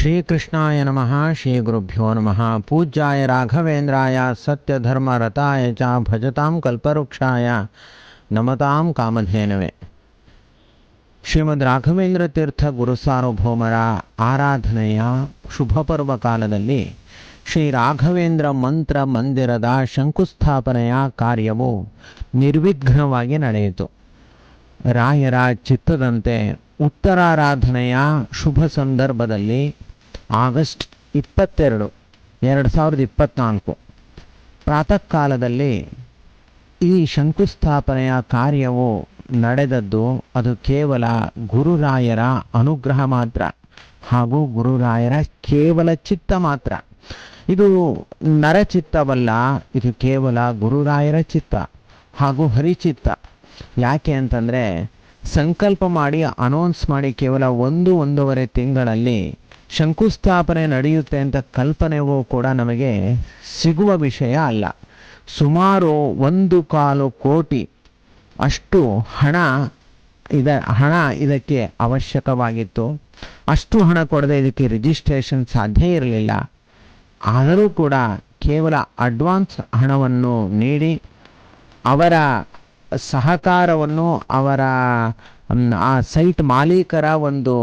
ಶ್ರೀಕೃಷ್ಣಾಯ ನಮಃ ಶ್ರೀ ಗುರುಭ್ಯೋ ನಮಃ. ಪೂಜ್ಯಾಯ ರಾಘವೇಂದ್ರಾಯ ಸತ್ಯಧರ್ಮರತಾಯ ಚ, ಭಜತಾಂ ಕಲ್ಪವೃಕ್ಷಾಯ ನಮತಾಂ ಕಾಮಧೇನವೇ. ಶ್ರೀಮದ್ ರಾಘವೇಂದ್ರ ತೀರ್ಥ ಗುರುಸಾರ್ವಭೌಮರ ಆರಾಧನೆಯ ಶುಭ ಪರ್ವ ಕಾಲದಲ್ಲಿ ಶ್ರೀ ರಾಘವೇಂದ್ರ ಮಂತ್ರ ಮಂದಿರದ ಶಂಕುಸ್ಥಾಪನೆಯ ಕಾರ್ಯವು ನಿರ್ವಿಘ್ನವಾಗಿ ನಡೆಯಿತು. ರಾಯರ ಚಿತ್ತದಂತೆ ಉತ್ತರಾರಾಧನೆಯ ಶುಭ ಸಂದರ್ಭದಲ್ಲಿ ಆಗಸ್ಟ್ ಇಪ್ಪತ್ತೆರಡು, ಎರಡು ಸಾವಿರದ ಇಪ್ಪತ್ತ್ನಾಲ್ಕು ಪ್ರಾತಃ ಕಾಲದಲ್ಲಿ ಈ ಶಂಕುಸ್ಥಾಪನೆಯ ಕಾರ್ಯವು ನಡೆದದ್ದು ಅದು ಕೇವಲ ಗುರುರಾಯರ ಅನುಗ್ರಹ ಮಾತ್ರ ಹಾಗೂ ಗುರುರಾಯರ ಕೇವಲ ಚಿತ್ತ ಮಾತ್ರ. ಇದು ನರಚಿತ್ತವಲ್ಲ, ಇದು ಕೇವಲ ಗುರುರಾಯರ ಚಿತ್ತ ಹಾಗೂ ಹರಿಚಿತ್ತ. ಯಾಕೆ ಅಂತಂದರೆ ಸಂಕಲ್ಪ ಮಾಡಿ ಅನೌನ್ಸ್ ಮಾಡಿ ಕೇವಲ ಒಂದು, ಒಂದೂವರೆ ತಿಂಗಳಲ್ಲಿ ಶಂಕುಸ್ಥಾಪನೆ ನಡೆಯುತ್ತೆ ಅಂತ ಕಲ್ಪನೆಗೂ ಕೂಡ ನಮಗೆ ಸಿಗುವ ವಿಷಯ ಅಲ್ಲ. ಸುಮಾರು ಒಂದು ಕಾಲು ಕೋಟಿ ಅಷ್ಟು ಹಣ ಇದ, ಹಣ ಇದಕ್ಕೆ ಅವಶ್ಯಕವಾಗಿತ್ತು. ಅಷ್ಟು ಹಣ ಕೊಡದೆ ಇದಕ್ಕೆ ರಿಜಿಸ್ಟ್ರೇಷನ್ ಸಾಧ್ಯ ಇರಲಿಲ್ಲ. ಆದರೂ ಕೂಡ ಕೇವಲ ಅಡ್ವಾನ್ಸ್ ಹಣವನ್ನು ನೀಡಿ ಅವರ ಸಹಕಾರವನ್ನು ಅವರ, ಆ ಸೈಟ್ ಮಾಲೀಕರ ಒಂದು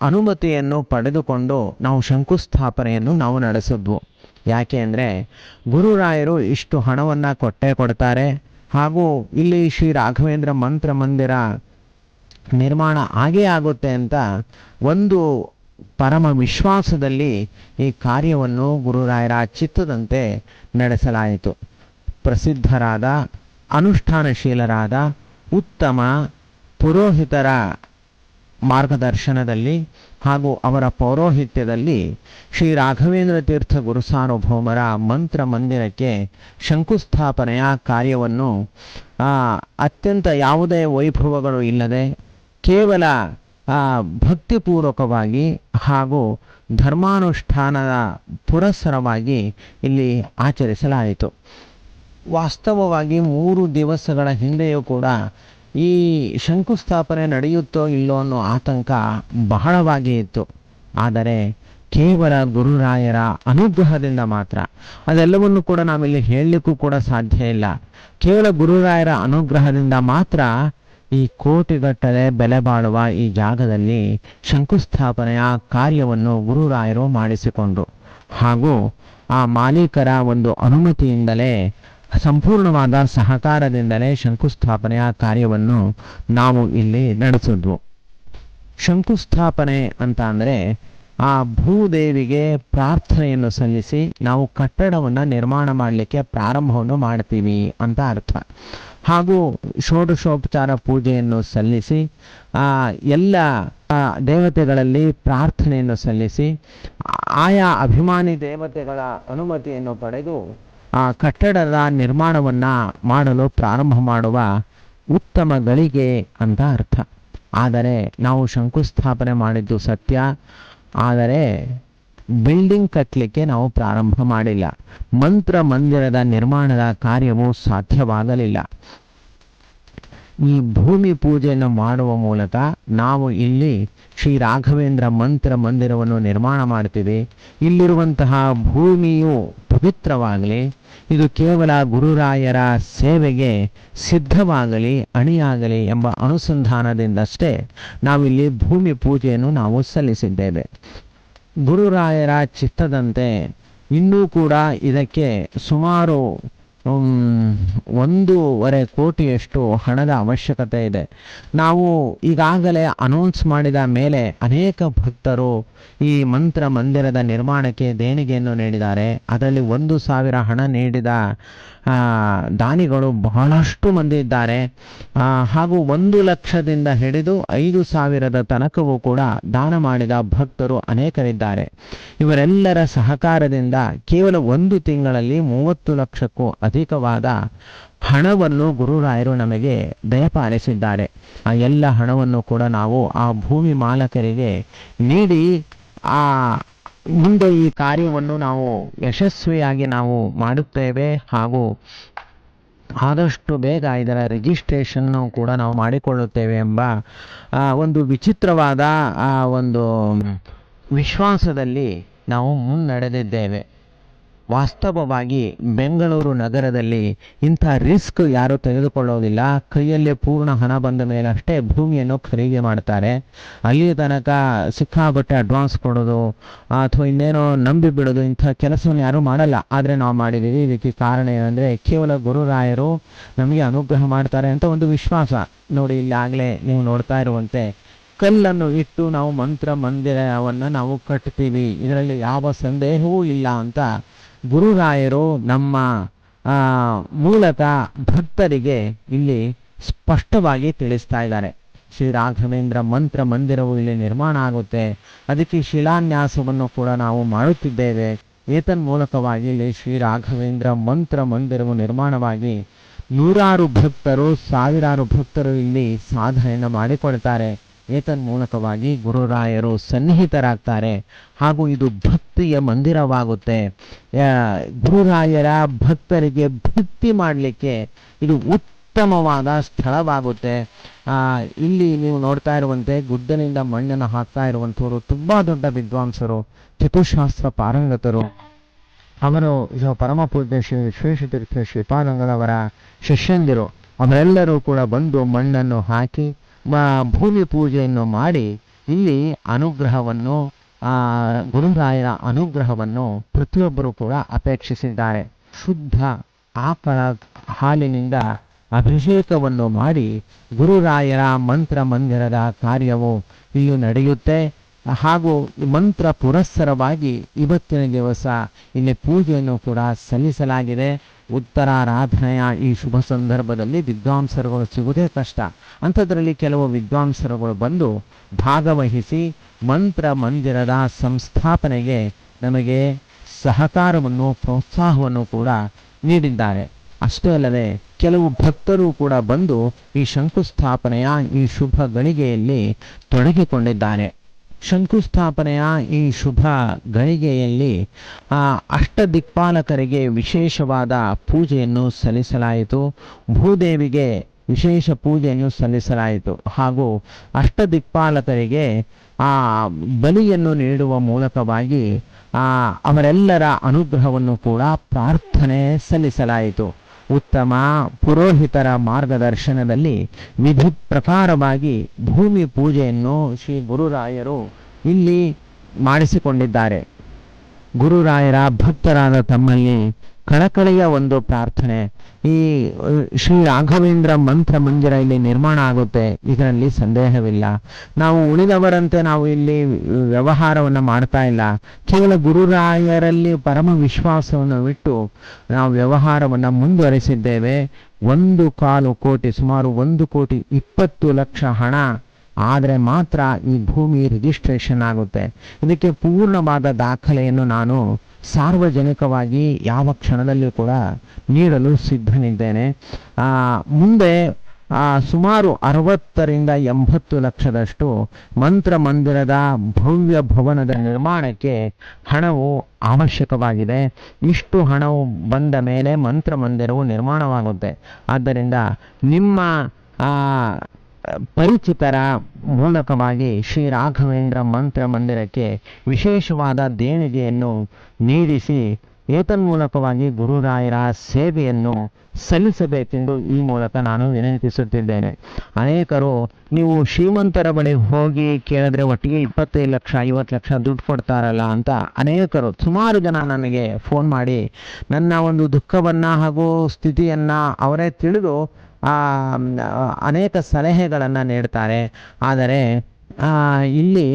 ಅನುಮತಿಯನ್ನು ಪಡೆದುಕೊಂಡು ನಾವು ಶಂಕುಸ್ಥಾಪನೆಯನ್ನು ನಾವು ನಡೆಸಿದ್ವು. ಯಾಕೆ ಅಂದರೆ ಗುರುರಾಯರು ಇಷ್ಟು ಹಣವನ್ನು ಕೊಟ್ಟೇ ಕೊಡ್ತಾರೆ. ಹಾಗೂ ಇಲ್ಲಿ ಶ್ರೀ ರಾಘವೇಂದ್ರ ಮಂತ್ರ ಮಂದಿರ ನಿರ್ಮಾಣ ಆಗೇ ಆಗುತ್ತೆ ಅಂತ ಒಂದು ಪರಮ ವಿಶ್ವಾಸದಲ್ಲಿ ಈ ಕಾರ್ಯವನ್ನು ಗುರುರಾಯರ ಚಿತ್ತದಂತೆ ನಡೆಸಲಾಯಿತು. ಪ್ರಸಿದ್ಧರಾದ, ಅನುಷ್ಠಾನಶೀಲರಾದ, ಉತ್ತಮ, ಪುರೋಹಿತರ ಮಾರ್ಗದರ್ಶನದಲ್ಲಿ ಹಾಗೂ ಅವರ ಪೌರೋಹಿತ್ಯದಲ್ಲಿ ಶ್ರೀ ರಾಘವೇಂದ್ರ ತೀರ್ಥ ಗುರುಸಾರ್ವಭೌಮರ ಮಂತ್ರ ಮಂದಿರಕ್ಕೆ ಶಂಕುಸ್ಥಾಪನೆಯ ಕಾರ್ಯವನ್ನು ಅತ್ಯಂತ ಯಾವುದೇ ವೈಭವಗಳು ಇಲ್ಲದೆ ಕೇವಲ ಭಕ್ತಿಪೂರ್ವಕವಾಗಿ ಹಾಗೂ ಧರ್ಮಾನುಷ್ಠಾನದ ಪುರಸ್ಸರವಾಗಿ ಇಲ್ಲಿ ಆಚರಿಸಲಾಯಿತು. ವಾಸ್ತವವಾಗಿ ಮೂರು ದಿವಸಗಳ ಹಿಂದೆಯೂ ಕೂಡ ಈ ಶಂಕುಸ್ಥಾಪನೆ ನಡೆಯುತ್ತೋ ಇಲ್ಲೋ ಅನ್ನೋ ಆತಂಕ ಬಹಳವಾಗಿ ಇತ್ತು. ಆದರೆ ಕೇವಲ ಗುರುರಾಯರ ಅನುಗ್ರಹದಿಂದ ಮಾತ್ರ. ಅದೆಲ್ಲವನ್ನು ಕೂಡ ನಾವಿಲ್ಲಿ ಹೇಳಲಿಕ್ಕೂ ಕೂಡ ಸಾಧ್ಯ ಇಲ್ಲ. ಕೇವಲ ಗುರುರಾಯರ ಅನುಗ್ರಹದಿಂದ ಮಾತ್ರ ಈ ಕೋಟಿಗಟ್ಟಲೆ ಬೆಲೆ ಬಾಳುವ ಈ ಜಾಗದಲ್ಲಿ ಶಂಕುಸ್ಥಾಪನೆಯ ಕಾರ್ಯವನ್ನು ಗುರುರಾಯರು ಮಾಡಿಸಿಕೊಂಡ್ರು. ಹಾಗೂ ಆ ಮಾಲೀಕರ ಒಂದು ಅನುಮತಿಯಿಂದಲೇ ಸಂಪೂರ್ಣವಾದ ಸಹಕಾರದಿಂದಲೇ ಶಂಕುಸ್ಥಾಪನೆಯ ಕಾರ್ಯವನ್ನು ನಾವು ಇಲ್ಲಿ ನಡೆಸಿದ್ವು ಶಂಕುಸ್ಥಾಪನೆ ಅಂತ ಅಂದರೆ ಆ ಭೂದೇವಿಗೆ ಪ್ರಾರ್ಥನೆಯನ್ನು ಸಲ್ಲಿಸಿ ನಾವು ಕಟ್ಟಡವನ್ನು ನಿರ್ಮಾಣ ಮಾಡಲಿಕ್ಕೆ ಪ್ರಾರಂಭವನ್ನು ಮಾಡ್ತೀವಿ ಅಂತ ಅರ್ಥ. ಹಾಗೂ ಷೋಡಶೋಪಚಾರ ಪೂಜೆಯನ್ನು ಸಲ್ಲಿಸಿ, ಆ, ಎಲ್ಲ ದೇವತೆಗಳಲ್ಲಿ ಪ್ರಾರ್ಥನೆಯನ್ನು ಸಲ್ಲಿಸಿ, ಆಯಾ ಅಭಿಮಾನಿ ದೇವತೆಗಳ ಅನುಮತಿಯನ್ನು ಪಡೆದು ಆ ಕಟ್ಟಡದ ನಿರ್ಮಾಣವನ್ನು ಮಾಡಲು ಪ್ರಾರಂಭ ಮಾಡುವ ಉತ್ತಮ ಗಳಿಗೆ ಅಂತ ಅರ್ಥ. ಆದರೆ ನಾವು ಶಂಕುಸ್ಥಾಪನೆ ಮಾಡಿದ್ದು ಸತ್ಯ. ಆದರೆ ಬಿಲ್ಡಿಂಗ್ ಕಟ್ಟಲಿಕ್ಕೆ ನಾವು ಪ್ರಾರಂಭ ಮಾಡಿಲ್ಲ. ಮಂತ್ರ ಮಂದಿರದ ನಿರ್ಮಾಣದ ಕಾರ್ಯವು ಸಾಧ್ಯವಾಗಲಿಲ್ಲ. ಈ ಭೂಮಿ ಪೂಜೆಯನ್ನು ಮಾಡುವ ಮೂಲಕ ನಾವು ಇಲ್ಲಿ ಶ್ರೀ ರಾಘವೇಂದ್ರ ಮಂತ್ರ ಮಂದಿರವನ್ನು ನಿರ್ಮಾಣ ಮಾಡ್ತೀವಿ. ಇಲ್ಲಿರುವಂತಹ ಭೂಮಿಯು ಪವಿತ್ರವಾಗಲಿ ಇದು ಕೇವಲ ಗುರುರಾಯರ ಸೇವೆಗೆ ಸಿದ್ಧವಾಗಲಿ, ಅಣಿಯಾಗಲಿ ಎಂಬ ಅನುಸಂಧಾನದಿಂದಷ್ಟೇ ನಾವಿಲ್ಲಿ ಭೂಮಿ ಪೂಜೆಯನ್ನು ನಾವು ಸಲ್ಲಿಸಿದ್ದೇವೆ. ಗುರುರಾಯರ ಚಿತ್ತದಂತೆ ಇನ್ನೂ ಕೂಡ ಇದಕ್ಕೆ ಸುಮಾರು ಒಂದೂವರೆ ಕೋಟಿಯಷ್ಟು ಹಣದ ಅವಶ್ಯಕತೆ ಇದೆ. ನಾವು ಈಗಾಗಲೇ ಅನೌನ್ಸ್ ಮಾಡಿದ ಮೇಲೆ ಅನೇಕ ಭಕ್ತರು ಈ ಮಂತ್ರ ಮಂದಿರದ ನಿರ್ಮಾಣಕ್ಕೆ ದೇಣಿಗೆಯನ್ನು ನೀಡಿದ್ದಾರೆ. ಅದರಲ್ಲಿ ಒಂದು ಸಾವಿರ ಹಣ ನೀಡಿದ ದಾನಿಗಳು ಬಹಳಷ್ಟು ಮಂದಿ ಇದ್ದಾರೆ. ಹಾಗೂ ಒಂದು ಲಕ್ಷದಿಂದ ಹಿಡಿದು ಐದು ಸಾವಿರದ ತನಕವೂ ಕೂಡ ದಾನ ಮಾಡಿದ ಭಕ್ತರು ಅನೇಕರಿದ್ದಾರೆ. ಇವರೆಲ್ಲರ ಸಹಕಾರದಿಂದ ಕೇವಲ ಒಂದು ತಿಂಗಳಲ್ಲಿ ಮೂವತ್ತು ಲಕ್ಷಕ್ಕೂ ಅಧಿಕವಾದ ಹಣವನ್ನು ಗುರುರಾಯರು ನಮಗೆ ದಯಪಾಲಿಸಿದ್ದಾರೆ. ಆ ಎಲ್ಲ ಹಣವನ್ನು ಕೂಡ ನಾವು ಆ ಭೂಮಿ ಮಾಲಕರಿಗೆ ನೀಡಿ, ಆ ಮುಂದೆ ಈ ಕಾರ್ಯವನ್ನು ನಾವು ಯಶಸ್ವಿಯಾಗಿ ನಾವು ಮಾಡುತ್ತೇವೆ ಹಾಗೂ ಆದಷ್ಟು ಬೇಗ ಇದರ ರಿಜಿಸ್ಟ್ರೇಷನ್ನು ಕೂಡ ನಾವು ಮಾಡಿಕೊಳ್ಳುತ್ತೇವೆ ಎಂಬ ಒಂದು ವಿಚಿತ್ರವಾದ, ಆ, ಒಂದು ವಿಶ್ವಾಸದಲ್ಲಿ ನಾವು ಮುನ್ನಡೆದಿದ್ದೇವೆ. ವಾಸ್ತವವಾಗಿ ಬೆಂಗಳೂರು ನಗರದಲ್ಲಿ ಇಂಥ ರಿಸ್ಕ್ ಯಾರೂ ತೆಗೆದುಕೊಳ್ಳೋದಿಲ್ಲ. ಕೈಯಲ್ಲಿ ಪೂರ್ಣ ಹಣ ಬಂದ ಅಷ್ಟೇ ಭೂಮಿಯನ್ನು ಖರೀದಿ ಮಾಡ್ತಾರೆ. ಅಲ್ಲಿ ತನಕ ಸಿಕ್ಕಾಪಟ್ಟೆ ಅಡ್ವಾನ್ಸ್ ಕೊಡೋದು, ಅಥವಾ ಇನ್ನೇನೋ ನಂಬಿ ಬಿಡೋದು, ಇಂಥ ಕೆಲಸವನ್ನು ಯಾರೂ ಮಾಡಲ್ಲ. ಆದರೆ ನಾವು ಮಾಡಿದ್ದೀವಿ. ಇದಕ್ಕೆ ಕಾರಣ ಏನಂದರೆ ಕೇವಲ ಗುರುರಾಯರು ನಮಗೆ ಅನುಗ್ರಹ ಮಾಡ್ತಾರೆ ಅಂತ ಒಂದು ವಿಶ್ವಾಸ. ನೋಡಿ, ಇಲ್ಲಿ ಆಗಲೇ ನೀವು ನೋಡ್ತಾ ಇರುವಂತೆ ಕಲ್ಲನ್ನು ಇಟ್ಟು ನಾವು ಮಂತ್ರ, ಮಂದಿರವನ್ನು ನಾವು ಕಟ್ತೀವಿ. ಇದರಲ್ಲಿ ಯಾವ ಸಂದೇಹವೂ ಇಲ್ಲ ಅಂತ ಗುರುರಾಯರು ನಮ್ಮ ಮೂಲತಃ ಭಕ್ತರಿಗೆ ಇಲ್ಲಿ ಸ್ಪಷ್ಟವಾಗಿ ತಿಳಿಸ್ತಾ ಇದ್ದಾರೆ. ಶ್ರೀ ರಾಘವೇಂದ್ರ ಮಂತ್ರ ಮಂದಿರವು ಇಲ್ಲಿ ನಿರ್ಮಾಣ ಆಗುತ್ತೆ. ಅದಕ್ಕೆ ಶಿಲಾನ್ಯಾಸವನ್ನು ಕೂಡ ನಾವು ಮಾಡುತ್ತಿದ್ದೇವೆ. ಏತನ್ ಮೂಲಕವಾಗಿ ಇಲ್ಲಿ ಶ್ರೀ ರಾಘವೇಂದ್ರ ಮಂತ್ರ ಮಂದಿರವು ನಿರ್ಮಾಣವಾಗಿ ನೂರಾರು ಭಕ್ತರು, ಸಾವಿರಾರು ಭಕ್ತರು ಇಲ್ಲಿ ಸಾಧನೆಯನ್ನು ಮಾಡಿಕೊಳ್ತಾರೆ. ಏತನ್ ಮೂಲಕವಾಗಿ ಗುರುರಾಯರು ಸನ್ನಿಹಿತರಾಗ್ತಾರೆ. ಹಾಗೂ ಇದು ಭಕ್ತಿಯ ಮಂದಿರವಾಗುತ್ತೆ. ಗುರುರಾಯರ ಭಕ್ತರಿಗೆ ಭಕ್ತಿ ಮಾಡಲಿಕ್ಕೆ ಇದು ಉತ್ತಮವಾದ ಸ್ಥಳವಾಗುತ್ತೆ. ಇಲ್ಲಿ ನೀವು ನೋಡ್ತಾ ಇರುವಂತೆ ಗುಡ್ಡನಿಂದ ಮಣ್ಣನ್ನು ಹಾಕ್ತಾ ಇರುವಂಥವರು ತುಂಬಾ ದೊಡ್ಡ ವಿದ್ವಾಂಸರು, ಚತುಶಾಸ್ತ್ರ ಪಾರಂಗತರು. ಅವರು ಇದು ಪರಮ ಪೂಜ್ಯ ಶ್ರೀ ವಿಶ್ವೇಶತೀರ್ಥ ಶ್ರೀಪಾದಂಗಳವರ ಶಿಷ್ಯಂದಿರು. ಅವರೆಲ್ಲರೂ ಕೂಡ ಬಂದು ಮಣ್ಣನ್ನು ಹಾಕಿ ಭೂಮಿ ಪೂಜೆಯನ್ನು ಮಾಡಿ ಇಲ್ಲಿ ಅನುಗ್ರಹವನ್ನು ಗುರುರಾಯರ ಅನುಗ್ರಹವನ್ನು ಪ್ರತಿಯೊಬ್ಬರೂ ಕೂಡ ಅಪೇಕ್ಷಿಸಿದ್ದಾರೆ. ಶುದ್ಧ ಆಕಳ ಹಾಲಿನಿಂದ ಅಭಿಷೇಕವನ್ನು ಮಾಡಿ ಗುರುರಾಯರ ಮಂತ್ರ ಮಂದಿರದ ಕಾರ್ಯವು ಇಲ್ಲಿ ನಡೆಯುತ್ತೆ. ಹಾಗೂ ಮಂತ್ರ ಪುರಸ್ಸರವಾಗಿ ಇವತ್ತಿನ ದಿವಸ ಇಲ್ಲಿ ಪೂಜೆಯನ್ನು ಕೂಡ ಸಲ್ಲಿಸಲಾಗಿದೆ. ಉತ್ತರಾರಾಧನೆಯ ಈ ಶುಭ ಸಂದರ್ಭದಲ್ಲಿ ವಿದ್ವಾಂಸರುಗಳು ಸಿಗುವುದೇ ಕಷ್ಟ. ಅಂಥದ್ರಲ್ಲಿ ಕೆಲವು ವಿದ್ವಾಂಸರುಗಳು ಬಂದು ಭಾಗವಹಿಸಿ ಮಂತ್ರ ಮಂದಿರದ ಸಂಸ್ಥಾಪನೆಗೆ ನಮಗೆ ಸಹಕಾರವನ್ನು, ಪ್ರೋತ್ಸಾಹವನ್ನು ಕೂಡ ನೀಡಿದ್ದಾರೆ. ಅಷ್ಟೇ ಅಲ್ಲದೆ ಕೆಲವು ಭಕ್ತರು ಕೂಡ ಬಂದು ಈ ಶಂಕುಸ್ಥಾಪನೆಯ ಈ ಶುಭ ಗಳಿಗೆಯಲ್ಲಿ ತೊಡಗಿಕೊಂಡಿದ್ದಾರೆ. ಶಂಕುಸ್ಥಾಪನೆಯ ಈ ಶುಭ ಗಳಿಗೆಯಲ್ಲಿ ಆ, ಅಷ್ಟ ದಿಕ್ಪಾಲಕರಿಗೆ ವಿಶೇಷವಾದ ಪೂಜೆಯನ್ನು ಸಲ್ಲಿಸಲಾಯಿತು. ಭೂದೇವಿಗೆ ವಿಶೇಷ ಪೂಜೆಯನ್ನು ಸಲ್ಲಿಸಲಾಯಿತು. ಹಾಗೂ ಅಷ್ಟ ದಿಕ್ಪಾಲಕರಿಗೆ ಆ ಬಲಿಯನ್ನು ನೀಡುವ ಮೂಲಕವಾಗಿ ಆ ಅವರೆಲ್ಲರ ಅನುಗ್ರಹವನ್ನು ಕೂಡ ಪ್ರಾರ್ಥನೆ ಸಲ್ಲಿಸಲಾಯಿತು. ಉತ್ತಮ ಪುರೋಹಿತರ ಮಾರ್ಗದರ್ಶನದಲ್ಲಿ ವಿಧಿ ಪ್ರಕಾರವಾಗಿ ಭೂಮಿ ಪೂಜೆಯನ್ನು ಶ್ರೀ ಗುರುರಾಯರು ಇಲ್ಲಿ ಮಾಡಿಸಿಕೊಂಡಿದ್ದಾರೆ. ಗುರುರಾಯರ ಭಕ್ತರಾದ ತಮ್ಮಲ್ಲಿ ಕಳಕಳಿಯ ಒಂದು ಪ್ರಾರ್ಥನೆ ಈ ಶ್ರೀ ರಾಘವೇಂದ್ರ ಮಂತ್ರ ಮಂದಿರ ಇಲ್ಲಿ ನಿರ್ಮಾಣ ಆಗುತ್ತೆ. ಇದರಲ್ಲಿ ಸಂದೇಹವಿಲ್ಲ. ನಾವು ಉಳಿದವರಂತೆ ನಾವು ಇಲ್ಲಿ ವ್ಯವಹಾರವನ್ನು ಮಾಡ್ತಾ ಇಲ್ಲ. ಕೇವಲ ಗುರುರಾಯರಲ್ಲಿ ಪರಮ ವಿಶ್ವಾಸವನ್ನು ಬಿಟ್ಟು ನಾವು ವ್ಯವಹಾರವನ್ನು ಮುಂದುವರಿಸಿದ್ದೇವೆ. ಒಂದು ಕಾಲು ಕೋಟಿ, ಸುಮಾರು ಒಂದು ಕೋಟಿ ಇಪ್ಪತ್ತು ಲಕ್ಷ ಹಣ ಆದರೆ ಮಾತ್ರ ಈ ಭೂಮಿ ರಿಜಿಸ್ಟ್ರೇಷನ್ ಆಗುತ್ತೆ. ಇದಕ್ಕೆ ಪೂರ್ಣವಾದ ದಾಖಲೆಯನ್ನು ನಾನು ಸಾರ್ವಜನಿಕವಾಗಿ ಯಾವ ಕ್ಷಣದಲ್ಲೂ ಕೂಡ ನೀಡಲು ಸಿದ್ಧನಿದ್ದೇನೆ. ಮುಂದೆ ಸುಮಾರು ಅರವತ್ತರಿಂದ ಎಂಬತ್ತು ಲಕ್ಷದಷ್ಟು ಮಂತ್ರ ಮಂದಿರದ ಭವ್ಯ ಭವನದ ನಿರ್ಮಾಣಕ್ಕೆ ಹಣವು ಅವಶ್ಯಕವಾಗಿದೆ. ಇಷ್ಟು ಹಣವು ಬಂದ ಮೇಲೆ ಮಂತ್ರ ಮಂದಿರವು ನಿರ್ಮಾಣವಾಗುತ್ತೆ. ಆದ್ದರಿಂದ ನಿಮ್ಮ ಪರಿಚಿತರ ಮೂಲಕವಾಗಿ ಶ್ರೀ ರಾಘವೇಂದ್ರ ಮಂತ್ರ ಮಂದಿರಕ್ಕೆ ವಿಶೇಷವಾದ ದೇಣಿಗೆಯನ್ನು ನೀಡಿಸಿ ಏತನ್ಮೂಲಕವಾಗಿ ಗುರುರಾಯರ ಸೇವೆಯನ್ನು ಸಲ್ಲಿಸಬೇಕೆಂದು ಈ ಮೂಲಕ ನಾನು ವಿನಂತಿಸುತ್ತಿದ್ದೇನೆ. ಅನೇಕರು ನೀವು ಶ್ರೀಮಂತರ ಬಳಿ ಹೋಗಿ ಕೇಳಿದ್ರೆ ಒಟ್ಟಿಗೆ ಇಪ್ಪತ್ತೈದು ಲಕ್ಷ, ಐವತ್ತು ಲಕ್ಷ ದುಡ್ಡು ಕೊಡ್ತಾರಲ್ಲ ಅಂತ ಅನೇಕರು, ಸುಮಾರು ಜನ ನನಗೆ ಫೋನ್ ಮಾಡಿ, ನನ್ನ ಒಂದು ದುಃಖವನ್ನು ಹಾಗೂ ಸ್ಥಿತಿಯನ್ನು ಅವರೇ ತಿಳಿದು ಅನೇಕ ಸಲಹೆಗಳನ್ನು ನೀಡ್ತಾರೆ. ಆದರೆ ಇಲ್ಲಿ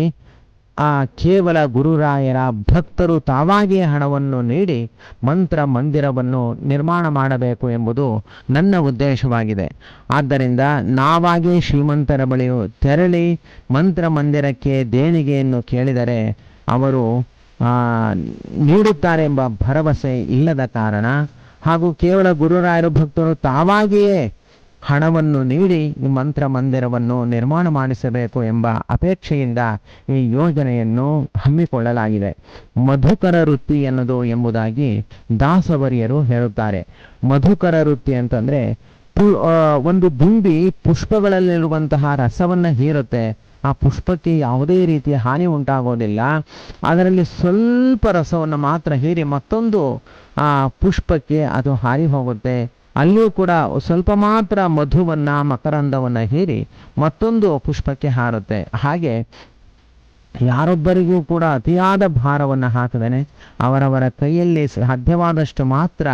ಕೇವಲ ಗುರುರಾಯರ ಭಕ್ತರು ತಾವಾಗಿಯೇ ಹಣವನ್ನು ನೀಡಿ ಮಂತ್ರ ಮಂದಿರವನ್ನು ನಿರ್ಮಾಣ ಮಾಡಬೇಕು ಎಂಬುದು ನನ್ನ ಉದ್ದೇಶವಾಗಿದೆ. ಆದ್ದರಿಂದ ನಾವಾಗಿ ಶ್ರೀಮಂತರ ಬಳಿಯು ತೆರಳಿ ಮಂತ್ರ ಮಂದಿರಕ್ಕೆ ದೇಣಿಗೆಯನ್ನು ಕೇಳಿದರೆ ಅವರು ಆ, ನೀಡುತ್ತಾರೆ ಎಂಬ ಭರವಸೆ ಇಲ್ಲದ ಕಾರಣ ಹಾಗೂ ಕೇವಲ ಗುರುರಾಯರ ಭಕ್ತರು ತಾವಾಗಿಯೇ ಹಣವನ್ನು ನೀಡಿ ಈ ಮಂತ್ರ ಮಂದಿರವನ್ನು ನಿರ್ಮಾಣ ಮಾಡಿಸಬೇಕು ಎಂಬ ಅಪೇಕ್ಷೆಯಿಂದ ಈ ಯೋಜನೆಯನ್ನು ಹಮ್ಮಿಕೊಳ್ಳಲಾಗಿದೆ. ಮಧುಕರ ವೃತ್ತಿ ಎನ್ನುವುದು ಎಂಬುದಾಗಿ ದಾಸವರಿಯರು ಹೇಳುತ್ತಾರೆ. ಮಧುಕರ ವೃತ್ತಿ ಅಂತಂದ್ರೆ ಒಂದು ದುಂಬಿ ಪುಷ್ಪಗಳಲ್ಲಿರುವಂತಹ ರಸವನ್ನ ಹೀರುತ್ತೆ. ಆ ಪುಷ್ಪಕ್ಕೆ ಯಾವುದೇ ರೀತಿಯ ಹಾನಿ ಉಂಟಾಗೋದಿಲ್ಲ. ಅದರಲ್ಲಿ ಸ್ವಲ್ಪ ರಸವನ್ನು ಮಾತ್ರ ಹೀರಿ ಮತ್ತೊಂದು, ಆ, ಪುಷ್ಪಕ್ಕೆ ಅದು ಹಾರಿ ಹೋಗುತ್ತೆ. ಅಲ್ಲಿಯೂ ಕೂಡ ಸ್ವಲ್ಪ ಮಾತ್ರ ಮಧುವನ್ನು, ಮಕರಂದವನ್ನು ಹೀರಿ ಮತ್ತೊಂದು ಪುಷ್ಪಕ್ಕೆ ಹಾರುತ್ತೆ. ಹಾಗೆ ಯಾರೊಬ್ಬರಿಗೂ ಕೂಡ ಅತಿಯಾದ ಭಾರವನ್ನು ಹಾಕದನೆ ಅವರವರ ಕೈಯಲ್ಲಿ ಸಾಧ್ಯವಾದಷ್ಟು ಮಾತ್ರ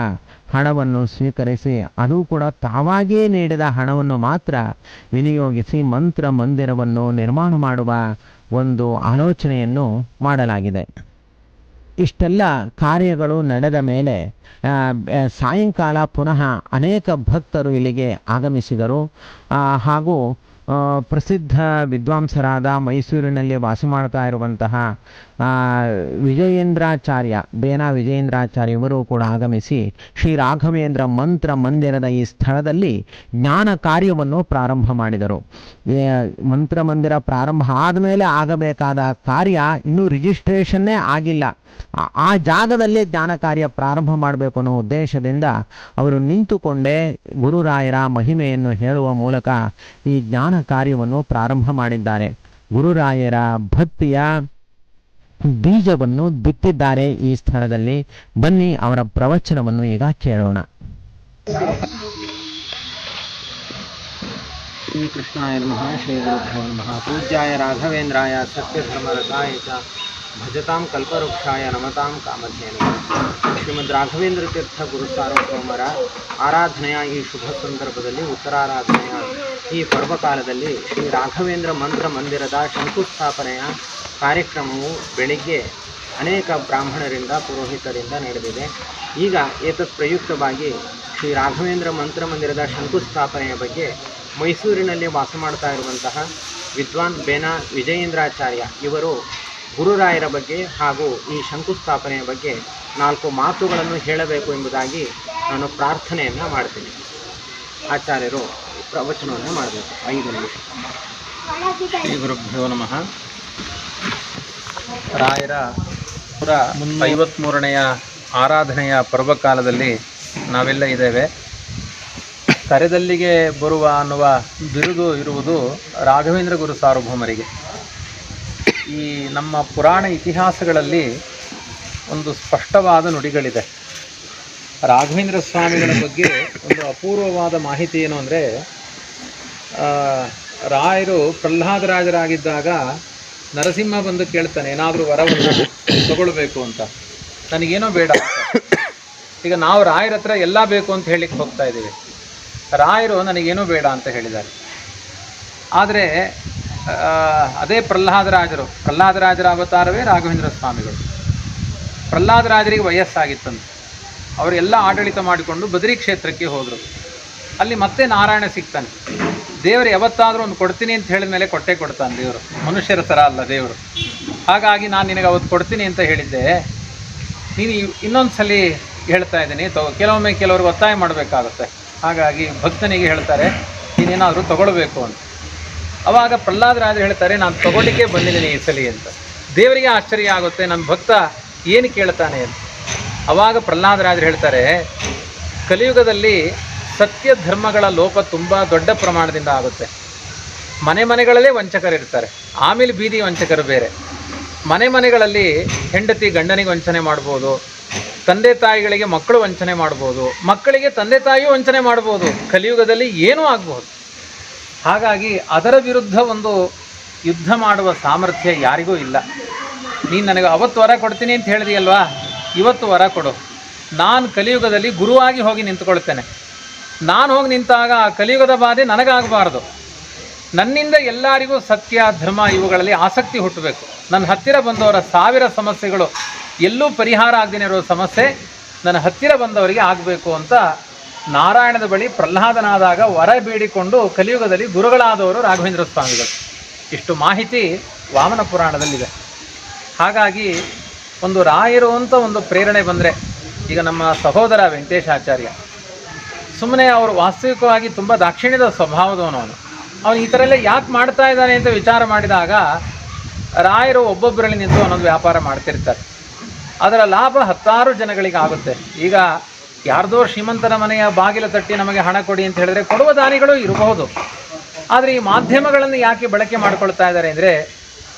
ಹಣವನ್ನು ಸ್ವೀಕರಿಸಿ, ಅದು ಕೂಡ ತಾವಾಗಿಯೇ ನೀಡಿದ ಹಣವನ್ನು ಮಾತ್ರ ವಿನಿಯೋಗಿಸಿ ಮಂತ್ರ ಮಂದಿರವನ್ನು ನಿರ್ಮಾಣ ಮಾಡುವ ಒಂದು ಆಲೋಚನೆಯನ್ನು ಮಾಡಲಾಗಿದೆ. ಇಷ್ಟೆಲ್ಲ ಕಾರ್ಯಗಳು ನಡೆದ ಮೇಲೆ ಸಾಯಂಕಾಲ ಪುನಃ ಅನೇಕ ಭಕ್ತರು ಇಲ್ಲಿಗೆ ಆಗಮಿಸಿದರು. ಹಾಗೂ ಪ್ರಸಿದ್ಧ ವಿದ್ವಾಂಸರಾದ ಮೈಸೂರಿನಲ್ಲಿ ವಾಸ ಮಾಡ್ತಾ ಇರುವಂತಹ ವಿಜಯೇಂದ್ರಾಚಾರ್ಯ, ಬೇನಾ ವಿಜಯೇಂದ್ರಾಚಾರ್ಯ ಇವರು ಕೂಡ ಆಗಮಿಸಿ ಶ್ರೀ ರಾಘವೇಂದ್ರ ಮಂತ್ರ ಮಂದಿರದ ಈ ಸ್ಥಳದಲ್ಲಿ ಜ್ಞಾನ ಕಾರ್ಯವನ್ನು ಪ್ರಾರಂಭ ಮಾಡಿದರು. ಮಂತ್ರ ಮಂದಿರ ಪ್ರಾರಂಭ ಆದಮೇಲೆ ಆಗಬೇಕಾದ ಕಾರ್ಯ ಇನ್ನೂ ರಿಜಿಸ್ಟ್ರೇಷನ್ನೇ ಆಗಿಲ್ಲ. ಆ ಜಾಗದಲ್ಲೇ ಜ್ಞಾನ ಕಾರ್ಯ ಪ್ರಾರಂಭ ಮಾಡಬೇಕು ಅನ್ನೋ ಉದ್ದೇಶದಿಂದ ಅವರು ನಿಂತುಕೊಂಡೇ ಗುರುರಾಯರ ಮಹಿಮೆಯನ್ನು ಹೇಳುವ ಮೂಲಕ ಈ ಜ್ಞಾನ ಕಾರ್ಯವನ್ನು ಪ್ರಾರಂಭ ಮಾಡಿದ್ದಾರೆ. ಗುರುರಾಯರ ಭಕ್ತಿಯ ಬೀಜವನ್ನು ಬಿತ್ತಿದ್ದಾರೆ ಈ ಸ್ಥಳದಲ್ಲಿ. ಬನ್ನಿ ಅವರ ಪ್ರವಚನವನ್ನು ಈಗ ಕೇಳೋಣ. ಶ್ರೀಕೃಷ್ಣಾಯ ನಮಃ ಶ್ರೀ ನಮಃ. ಪೂಜ್ಯಾಯ ರಾಘವೇಂದ್ರಾಯ ಸತ್ಯಧರ್ಮರತಾಯ ಚ ಭಜತಾಂ ಕಲ್ಪವೃಕ್ಷಾಯ ನಮತಾಂ ಕಾಮಧೇನು. ಶ್ರೀಮದ್ ರಾಘವೇಂದ್ರ ತೀರ್ಥ ಗುರು ಸಾರ್ವಭೌಮರ ಆರಾಧನೆಯ ಈ ಶುಭ ಸಂದರ್ಭದಲ್ಲಿ, ಉತ್ತರಾರಾಧನೆಯ ಈ ಪರ್ವಕಾಲದಲ್ಲಿ ಶ್ರೀ ರಾಘವೇಂದ್ರ ಮಂತ್ರ ಮಂದಿರದ ಶಂಕುಸ್ಥಾಪನೆಯ ಕಾರ್ಯಕ್ರಮವು ಬೆಳಿಗ್ಗೆ ಅನೇಕ ಬ್ರಾಹ್ಮಣರಿಂದ, ಪುರೋಹಿತರಿಂದ ನಡೆದಿದೆ. ಈಗ ಏತತ್ ಪ್ರಯುಕ್ತವಾಗಿ ಶ್ರೀ ರಾಘವೇಂದ್ರ ಮಂತ್ರ ಮಂದಿರದ ಶಂಕುಸ್ಥಾಪನೆಯ ಬಗ್ಗೆ ಮೈಸೂರಿನಲ್ಲಿ ವಾಸ ಮಾಡ್ತಾ ಇರುವಂತಹ ವಿದ್ವಾನ್ ಬೇನಾ ವಿಜಯೇಂದ್ರಾಚಾರ್ಯ ಇವರು ಗುರುರಾಯರ ಬಗ್ಗೆ ಹಾಗೂ ಈ ಶಂಕುಸ್ಥಾಪನೆಯ ಬಗ್ಗೆ ನಾಲ್ಕು ಮಾತುಗಳನ್ನು ಹೇಳಬೇಕು ಎಂಬುದಾಗಿ ನಾನು ಪ್ರಾರ್ಥನೆಯನ್ನು ಮಾಡ್ತೀನಿ. ಆಚಾರ್ಯರು ಪ್ರವಚನವನ್ನು ಮಾಡಬೇಕು. ಐದು ನಿಮಿಷ. ಶ್ರೀ ಗುರುಭ್ಯೋ ನಮಃ. ರಾಯರ ನೂರ ಐವತ್ತ್ಮೂರನೆಯ ಆರಾಧನೆಯ ಪರ್ವಕಾಲದಲ್ಲಿ ನಾವೆಲ್ಲ ಇದ್ದೇವೆ. ಕರೆದಲ್ಲಿಗೆ ಬರುವ ಅನ್ನುವ ಬಿರುದು ಇರುವುದು ರಾಘವೇಂದ್ರ ಗುರು ಸಾರ್ವಭೌಮರಿಗೆ. ಈ ನಮ್ಮ ಪುರಾಣ ಇತಿಹಾಸಗಳಲ್ಲಿ ಒಂದು ಸ್ಪಷ್ಟವಾದ ನುಡಿಗಳಿದೆ. ರಾಘವೇಂದ್ರ ಸ್ವಾಮಿಗಳ ಬಗ್ಗೆ ಒಂದು ಅಪೂರ್ವವಾದ ಮಾಹಿತಿ ಏನು ಅಂದರೆ ರಾಯರು ಪ್ರಹ್ಲಾದರಾಜರಾಗಿದ್ದಾಗ ನರಸಿಂಹ ಬಂದು ಕೇಳ್ತಾನೆ, ಏನಾದರೂ ವರವನ್ನು ತಗೊಳ್ಬೇಕು ಅಂತ. ನನಗೇನೋ ಬೇಡ. ಈಗ ನಾವು ರಾಯರ ಹತ್ರ ಎಲ್ಲ ಬೇಕು ಅಂತ ಹೇಳಿಕ್ಕೆ ಹೋಗ್ತಾ ಇದ್ದೀವಿ. ರಾಯರು ನನಗೇನೋ ಬೇಡ ಅಂತ ಹೇಳಿದ್ದಾರೆ. ಆದರೆ ಅದೇ ಪ್ರಹ್ಲಾದರಾಜರು ಪ್ರಹ್ಲಾದರಾಜರ ಅವತಾರವೇ ರಾಘವೇಂದ್ರ ಸ್ವಾಮಿಗಳು. ಪ್ರಹ್ಲಾದರಾಜರಿಗೆ ವಯಸ್ಸಾಗಿತ್ತಂತೆ. ಅವರೆಲ್ಲ ಆಡಳಿತ ಮಾಡಿಕೊಂಡು ಬದರಿ ಕ್ಷೇತ್ರಕ್ಕೆ ಹೋದರು. ಅಲ್ಲಿ ಮತ್ತೆ ನಾರಾಯಣ ಸಿಗ್ತಾನೆ. ದೇವರು ಯಾವತ್ತಾದರೂ ಒಂದು ಕೊಡ್ತೀನಿ ಅಂತ ಹೇಳಿದ ಮೇಲೆ ಕೊಟ್ಟೆ ಕೊಡ್ತಾನೆ ದೇವರು. ಮನುಷ್ಯರ ಥರ ಅಲ್ಲ ದೇವರು. ಹಾಗಾಗಿ ನಾನು ನಿನಗೆ ಅವತ್ತು ಕೊಡ್ತೀನಿ ಅಂತ ಹೇಳಿದ್ದೆ. ನೀನು ಇನ್ನೊಂದು ಸಲ ಹೇಳ್ತಾ ಇದ್ದೀನಿ. ತೊ ಕೆಲವೊಮ್ಮೆ ಕೆಲವರು ಒತ್ತಾಯ ಮಾಡಬೇಕಾಗುತ್ತೆ. ಹಾಗಾಗಿ ಭಕ್ತನಿಗೆ ಹೇಳ್ತಾರೆ, ನೀನೇನಾದರೂ ತಗೊಳ್ಬೇಕು ಅಂತ. ಅವಾಗ ಪ್ರಹ್ಲಾದರಾಜರು ಹೇಳ್ತಾರೆ, ನಾನು ತಗೊಳ್ಳಿಕ್ಕೆ ಬಂದಿದ್ದೀನಿ ಈ ಸಲ ಅಂತ. ದೇವರಿಗೆ ಆಶ್ಚರ್ಯ ಆಗುತ್ತೆ ನನ್ನ ಭಕ್ತ ಏನು ಕೇಳ್ತಾನೆ? ಅಂತ. ಅವಾಗ ಪ್ರಹ್ಲಾದರಾಜರು ಹೇಳ್ತಾರೆ, ಕಲಿಯುಗದಲ್ಲಿ ಸತ್ಯ ಧರ್ಮಗಳ ಲೋಪ ತುಂಬ ದೊಡ್ಡ ಪ್ರಮಾಣದಿಂದ ಆಗುತ್ತೆ. ಮನೆ ಮನೆಗಳಲ್ಲೇ ವಂಚಕರಿರ್ತಾರೆ ಆಮೇಲೆ ಬೀದಿ ವಂಚಕರು ಬೇರೆ. ಮನೆ ಮನೆಗಳಲ್ಲಿ ಹೆಂಡತಿ ಗಂಡನಿಗೆ ವಂಚನೆ ಮಾಡ್ಬೋದು, ತಂದೆ ತಾಯಿಗಳಿಗೆ ಮಕ್ಕಳು ವಂಚನೆ ಮಾಡ್ಬೋದು, ಮಕ್ಕಳಿಗೆ ತಂದೆ ತಾಯಿಯೂ ವಂಚನೆ ಮಾಡ್ಬೋದು, ಕಲಿಯುಗದಲ್ಲಿ ಏನೂ ಆಗ್ಬೋದು. ಹಾಗಾಗಿ ಅದರ ವಿರುದ್ಧ ಒಂದು ಯುದ್ಧ ಮಾಡುವ ಸಾಮರ್ಥ್ಯ ಯಾರಿಗೂ ಇಲ್ಲ. ನೀನು ನನಗೆ ಅವತ್ತು ವರ ಕೊಡ್ತೀನಿ ಅಂತ ಹೇಳಿದೆಯಲ್ವಾ? ಇವತ್ತು ವರ ಕೊಡು. ನಾನು ಕಲಿಯುಗದಲ್ಲಿ ಗುರುವಾಗಿ ಹೋಗಿ ನಿಂತ್ಕೊಳ್ತೇನೆ. ನಾನು ಹೋಗಿ ನಿಂತಾಗ ಆ ಕಲಿಯುಗದ ಬಾಧೆ ನನಗಾಗಬಾರ್ದು. ನನ್ನಿಂದ ಎಲ್ಲರಿಗೂ ಸತ್ಯ, ಧರ್ಮ ಇವುಗಳಲ್ಲಿ ಆಸಕ್ತಿ ಹುಟ್ಟಬೇಕು. ನನ್ನ ಹತ್ತಿರ ಬಂದವರ ಸಾವಿರ ಸಮಸ್ಯೆಗಳು ಎಲ್ಲೂ ಪರಿಹಾರ ಆಗದೇ ಇರೋ ಸಮಸ್ಯೆ ನನ್ನ ಹತ್ತಿರ ಬಂದವರಿಗೆ ಆಗಬೇಕು ಅಂತ ನಾರಾಯಣದ ಬಳಿ ಪ್ರಹ್ಲಾದನಾದಾಗ ವರ ಬೇಡಿಕೊಂಡು ಕಲಿಯುಗದಲ್ಲಿ ಗುರುಗಳಾದವರು ರಾಘವೇಂದ್ರ ಸ್ವಾಮಿಗಳು. ಇಷ್ಟು ಮಾಹಿತಿ ವಾಮನ ಪುರಾಣದಲ್ಲಿದೆ. ಹಾಗಾಗಿ ಒಂದು ರಾಯರು ಅಂತ ಒಂದು ಪ್ರೇರಣೆ ಬಂದರೆ ಈಗ ನಮ್ಮ ಸಹೋದರ ವೆಂಕಟೇಶಾಚಾರ್ಯ ಸುಮ್ಮನೆ ಅವರು ವಾಸ್ತವಿಕವಾಗಿ ತುಂಬ ದಾಕ್ಷಿಣ್ಯದ ಸ್ವಭಾವದವನು ಅವನು. ಅವನು ಈ ಥರ ಎಲ್ಲ ಯಾಕೆ ಮಾಡ್ತಾ ಇದ್ದಾನೆ ಅಂತ ವಿಚಾರ ಮಾಡಿದಾಗ ರಾಯರು ಒಬ್ಬೊಬ್ಬರಲ್ಲಿ ನಿಂತು ಒಂದೊಂದು ವ್ಯಾಪಾರ ಮಾಡ್ತಿರ್ತಾರೆ. ಅದರ ಲಾಭ ಹತ್ತಾರು ಜನಗಳಿಗೆ ಆಗುತ್ತೆ. ಈಗ ಯಾರ್ದೋ ಶ್ರೀಮಂತನ ಮನೆಯ ಬಾಗಿಲ ತಟ್ಟಿ ನಮಗೆ ಹಣ ಕೊಡಿ ಅಂತ ಹೇಳಿದ್ರೆ ಕೊಡುವ ದಾನಿಗಳು ಇರಬಹುದು. ಆದರೆ ಈ ಮಾಧ್ಯಮಗಳನ್ನು ಯಾಕೆ ಬಳಕೆ ಮಾಡ್ಕೊಳ್ತಾ ಇದ್ದಾರೆ ಅಂದರೆ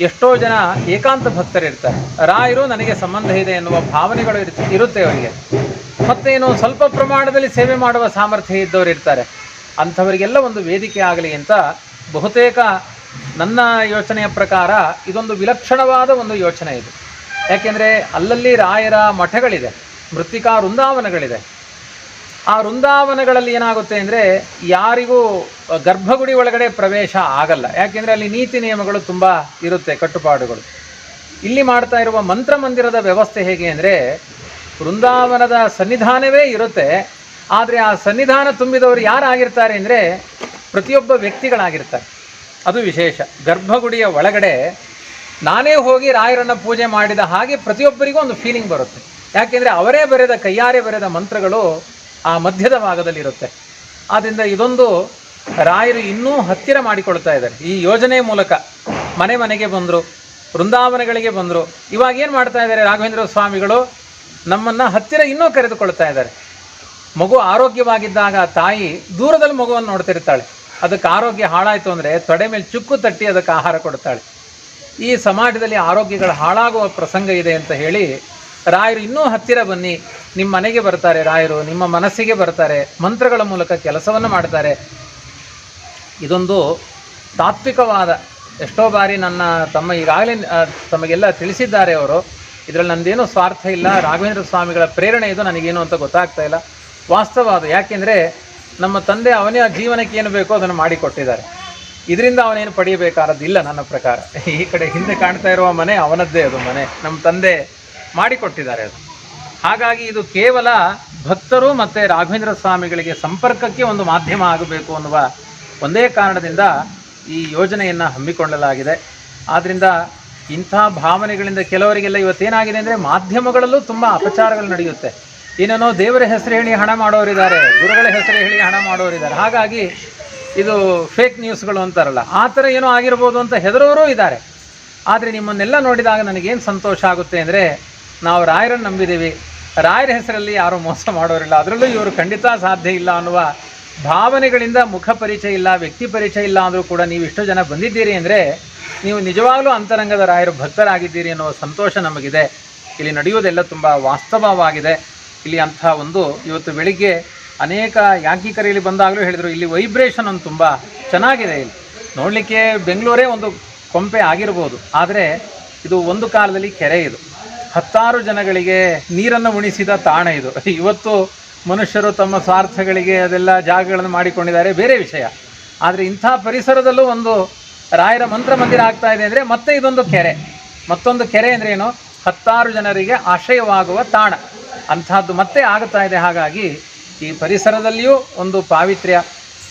ಎಷ್ಟೋ ಜನ ಏಕಾಂತ ಭಕ್ತರಿರ್ತಾರೆ ರಾಯರು ನನಗೆ ಸಂಬಂಧ ಇದೆ ಎನ್ನುವ ಭಾವನೆಗಳು ಇರ್- ಇರುತ್ತೆ ಅವರಿಗೆ. ಮತ್ತೇನು ಸ್ವಲ್ಪ ಪ್ರಮಾಣದಲ್ಲಿ ಸೇವೆ ಮಾಡುವ ಸಾಮರ್ಥ್ಯ ಇದ್ದವರು ಇರ್ತಾರೆ. ಅಂಥವರಿಗೆಲ್ಲ ಒಂದು ವೇದಿಕೆ ಆಗಲಿ ಅಂತ ಬಹುತೇಕ ನನ್ನ ಯೋಚನೆಯ ಪ್ರಕಾರ ಇದೊಂದು ವಿಲಕ್ಷಣವಾದ ಒಂದು ಯೋಚನೆ ಇದು. ಯಾಕೆಂದರೆ ಅಲ್ಲಲ್ಲಿ ರಾಯರ ಮಠಗಳಿದೆ, ಮೃತ್ತಿಕಾ ವೃಂದಾವನಗಳಿದೆ. ಆ ವೃಂದಾವನಗಳಲ್ಲಿ ಏನಾಗುತ್ತೆ ಅಂದರೆ ಯಾರಿಗೂ ಗರ್ಭಗುಡಿ ಒಳಗಡೆ ಪ್ರವೇಶ ಆಗಲ್ಲ. ಯಾಕೆಂದರೆ ಅಲ್ಲಿ ನೀತಿ ನಿಯಮಗಳು ತುಂಬ ಇರುತ್ತೆ, ಕಟ್ಟುಪಾಡುಗಳು. ಇಲ್ಲಿ ಮಾಡ್ತಾ ಇರುವ ಮಂತ್ರ ಮಂದಿರದ ವ್ಯವಸ್ಥೆ ಹೇಗೆ ಅಂದರೆ ವೃಂದಾವನದ ಸನ್ನಿಧಾನವೇ ಇರುತ್ತೆ, ಆದರೆ ಆ ಸನ್ನಿಧಾನ ತುಂಬಿದವರು ಯಾರಾಗಿರ್ತಾರೆ ಅಂದರೆ ಪ್ರತಿಯೊಬ್ಬ ವ್ಯಕ್ತಿಗಳಾಗಿರ್ತಾರೆ. ಅದು ವಿಶೇಷ. ಗರ್ಭಗುಡಿಯ ಒಳಗಡೆ ನಾನೇ ಹೋಗಿ ರಾಯರನ್ನು ಪೂಜೆ ಮಾಡಿದ ಹಾಗೆ ಪ್ರತಿಯೊಬ್ಬರಿಗೂ ಒಂದು ಫೀಲಿಂಗ್ ಬರುತ್ತೆ. ಯಾಕೆಂದರೆ ಅವರೇ ಬರೆದ ಕೈಯಾರೆ ಬರೆದ ಮಂತ್ರಗಳು ಆ ಮಧ್ಯದ ಭಾಗದಲ್ಲಿ ಇರುತ್ತೆ ಆದ್ದರಿಂದ ಇದೊಂದು ರಾಯರು ಇನ್ನೂ ಹತ್ತಿರ ಮಾಡಿಕೊಳ್ತಾ ಇದ್ದಾರೆ. ಈ ಯೋಜನೆ ಮೂಲಕ ಮನೆ ಮನೆಗೆ ಬಂದರು, ವೃಂದಾವನಗಳಿಗೆ ಬಂದರು. ಇವಾಗ ಏನು ಮಾಡ್ತಾ ಇದ್ದಾರೆ ರಾಘವೇಂದ್ರ ಸ್ವಾಮಿಗಳು? ನಮ್ಮನ್ನು ಹತ್ತಿರ ಇನ್ನೂ ಕರೆದುಕೊಳ್ತಾ ಇದ್ದಾರೆ. ಮಗು ಆರೋಗ್ಯವಾಗಿದ್ದಾಗ ತಾಯಿ ದೂರದಲ್ಲಿ ಮಗುವನ್ನು ನೋಡ್ತಿರ್ತಾಳೆ. ಅದಕ್ಕೆ ಆರೋಗ್ಯ ಹಾಳಾಯಿತು ಅಂದರೆ ತೊಡೆ ಮೇಲೆ ಚುಕ್ಕು ತಟ್ಟಿ ಅದಕ್ಕೆ ಆಹಾರ ಕೊಡ್ತಾಳೆ. ಈ ಸಮಾಜದಲ್ಲಿ ಆರೋಗ್ಯಗಳು ಹಾಳಾಗುವ ಪ್ರಸಂಗ ಇದೆ ಅಂತ ಹೇಳಿ ರಾಯರು ಇನ್ನೂ ಹತ್ತಿರ ಬನ್ನಿ. ನಿಮ್ಮ ಮನೆಗೆ ಬರ್ತಾರೆ ರಾಯರು, ನಿಮ್ಮ ಮನಸ್ಸಿಗೆ ಬರ್ತಾರೆ, ಮಂತ್ರಗಳ ಮೂಲಕ ಕೆಲಸವನ್ನು ಮಾಡ್ತಾರೆ. ಇದೊಂದು ತಾತ್ವಿಕವಾದ, ಎಷ್ಟೋ ಬಾರಿ ನನ್ನ ತಮ್ಮ ಈಗಾಗಲೇ ತಮಗೆಲ್ಲ ತಿಳಿಸಿದ್ದಾರೆ ಅವರು. ಇದರಲ್ಲಿ ನಂದೇನು ಸ್ವಾರ್ಥ ಇಲ್ಲ. ರಾಘವೇಂದ್ರ ಸ್ವಾಮಿಗಳ ಪ್ರೇರಣೆ ಇದು, ನನಗೇನು ಅಂತ ಗೊತ್ತಾಗ್ತಾ ಇಲ್ಲ. ವಾಸ್ತವ ಅದು ಯಾಕೆಂದರೆ ನಮ್ಮ ತಂದೆ ಅವನೇ ಜೀವನಕ್ಕೆ ಏನು ಬೇಕೋ ಅದನ್ನು ಮಾಡಿಕೊಟ್ಟಿದ್ದಾರೆ. ಇದರಿಂದ ಅವನೇನು ಪಡೆಯಬೇಕಾದದ್ದಿಲ್ಲ ನನ್ನ ಪ್ರಕಾರ. ಈ ಕಡೆ ಹಿಂದೆ ಕಾಣ್ತಾ ಇರುವ ಮನೆ ಅವನದ್ದೇ ಅದು ಮನೆ. ನಮ್ಮ ತಂದೆ ಮಾಡಿಕೊಟ್ಟಿದ್ದಾರೆ ಅದು. ಹಾಗಾಗಿ ಇದು ಕೇವಲ ಭಕ್ತರು ಮತ್ತು ರಾಘವೇಂದ್ರ ಸ್ವಾಮಿಗಳಿಗೆ ಸಂಪರ್ಕಕ್ಕೆ ಒಂದು ಮಾಧ್ಯಮ ಆಗಬೇಕು ಅನ್ನುವ ಒಂದೇ ಕಾರಣದಿಂದ ಈ ಯೋಜನೆಯನ್ನು ಹಮ್ಮಿಕೊಳ್ಳಲಾಗಿದೆ. ಆದ್ದರಿಂದ ಇಂಥ ಭಾವನೆಗಳಿಂದ ಕೆಲವರಿಗೆಲ್ಲ ಇವತ್ತೇನಾಗಿದೆ ಅಂದರೆ ಮಾಧ್ಯಮಗಳಲ್ಲೂ ತುಂಬ ಅಪಚಾರಗಳು ನಡೆಯುತ್ತೆ. ಏನೇನೋ ದೇವರ ಹೆಸರು ಹೇಳಿ ಹಣ ಮಾಡೋರಿದ್ದಾರೆ, ಗುರುಗಳ ಹೆಸರು ಹೇಳಿ ಹಣ ಮಾಡೋರಿದ್ದಾರೆ. ಹಾಗಾಗಿ ಇದು ಫೇಕ್ ನ್ಯೂಸ್ಗಳು ಅಂತಾರಲ್ಲ, ಆ ಥರ ಏನೋ ಆಗಿರ್ಬೋದು ಅಂತ ಹೆದರೋರು ಇದ್ದಾರೆ. ಆದರೆ ನಿಮ್ಮನ್ನೆಲ್ಲ ನೋಡಿದಾಗ ನನಗೇನು ಸಂತೋಷ ಆಗುತ್ತೆ ಅಂದರೆ ನಾವು ರಾಯರನ್ನು ನಂಬಿದ್ದೀವಿ. ರಾಯರ ಹೆಸರಲ್ಲಿ ಯಾರೂ ಮೋಸ ಮಾಡೋರಿಲ್ಲ. ಅದರಲ್ಲೂ ಇವರು ಖಂಡಿತ ಸಾಧ್ಯ ಇಲ್ಲ ಅನ್ನುವ ಭಾವನೆಗಳಿಂದ ಮುಖ ಪರಿಚಯ ಇಲ್ಲ, ವ್ಯಕ್ತಿ ಪರಿಚಯ ಇಲ್ಲ ಅಂದರೂ ಕೂಡ ನೀವು ಇಷ್ಟು ಜನ ಬಂದಿದ್ದೀರಿ ಅಂದರೆ ನೀವು ನಿಜವಾಗಲೂ ಅಂತರಂಗದ ರಾಯರು ಭಕ್ತರಾಗಿದ್ದೀರಿ ಅನ್ನುವ ಸಂತೋಷ ನಮಗಿದೆ. ಇಲ್ಲಿ ನಡೆಯುವುದೆಲ್ಲ ತುಂಬ ವಾಸ್ತವವಾಗಿದೆ. ಇಲ್ಲಿ ಅಂಥ ಒಂದು ಇವತ್ತು ಬೆಳಿಗ್ಗೆ ಅನೇಕ ಇಲ್ಲಿ ಬಂದಾಗಲೂ ಹೇಳಿದರು, ಇಲ್ಲಿ ವೈಬ್ರೇಷನ್ ಒಂದು ತುಂಬ ಚೆನ್ನಾಗಿದೆ ಇಲ್ಲಿ. ನೋಡಲಿಕ್ಕೆ ಬೆಂಗಳೂರೇ ಒಂದು ಕೊಂಪೆ ಆಗಿರ್ಬೋದು. ಆದರೆ ಇದು ಒಂದು ಕಾಲದಲ್ಲಿ ಕೆರೆ ಇದು. ಹತ್ತಾರು ಜನಗಳಿಗೆ ನೀರನ್ನು ಉಣಿಸಿದ ತಾಣ ಇದು. ಇವತ್ತು ಮನುಷ್ಯರು ತಮ್ಮ ಸ್ವಾರ್ಥಗಳಿಗೆ ಅದೆಲ್ಲ ಜಾಗಗಳನ್ನು ಮಾಡಿಕೊಂಡಿದ್ದಾರೆ, ಬೇರೆ ವಿಷಯ. ಆದರೆ ಇಂಥ ಪರಿಸರದಲ್ಲೂ ಒಂದು ರಾಯರ ಮಂತ್ರ ಮಂದಿರ ಆಗ್ತಾ ಇದೆ ಅಂದರೆ ಮತ್ತೆ ಇದೊಂದು ಕೆರೆ. ಮತ್ತೊಂದು ಕೆರೆ ಅಂದರೆ ಏನು? ಹತ್ತಾರು ಜನರಿಗೆ ಆಶಯವಾಗುವ ತಾಣ. ಅಂಥದ್ದು ಮತ್ತೆ ಆಗುತ್ತಾ ಇದೆ. ಹಾಗಾಗಿ ಈ ಪರಿಸರದಲ್ಲಿಯೂ ಒಂದು ಪಾವಿತ್ರ್ಯ.